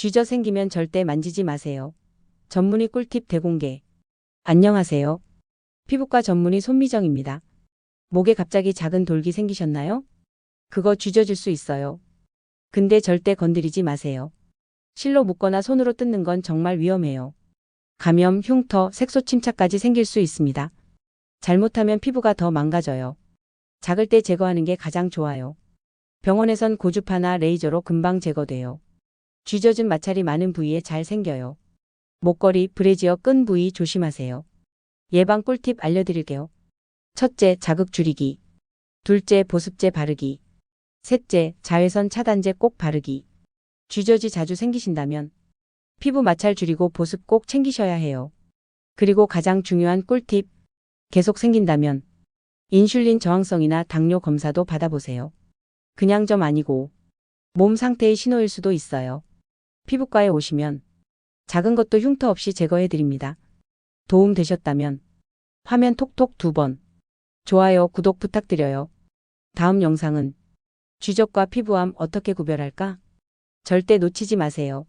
쥐저 생기면 절대 만지지 마세요. 전문의 꿀팁 대공개. 안녕하세요. 피부과 전문의 손미정입니다. 목에 갑자기 작은 돌기 생기셨나요? 그거 쥐저질 수 있어요. 근데 절대 건드리지 마세요. 실로 묶거나 손으로 뜯는 건 정말 위험해요. 감염, 흉터, 색소 침착까지 생길 수 있습니다. 잘못하면 피부가 더 망가져요. 작을 때 제거하는 게 가장 좋아요. 병원에선 고주파나 레이저로 금방 제거돼요. 쥐젖은 마찰이 많은 부위에 잘 생겨요. 목걸이, 브래지어 끈 부위 조심하세요. 예방 꿀팁 알려드릴게요. 첫째, 자극 줄이기. 둘째, 보습제 바르기. 셋째, 자외선 차단제 꼭 바르기. 쥐젖이 자주 생기신다면 피부 마찰 줄이고 보습 꼭 챙기셔야 해요. 그리고 가장 중요한 꿀팁. 계속 생긴다면 인슐린 저항성이나 당뇨 검사도 받아보세요. 그냥 점 아니고 몸 상태의 신호일 수도 있어요. 피부과에 오시면 작은 것도 흉터 없이 제거해 드립니다. 도움 되셨다면 화면 톡톡 두 번, 좋아요, 구독 부탁드려요. 다음 영상은 쥐젖과 피부암 어떻게 구별할까? 절대 놓치지 마세요.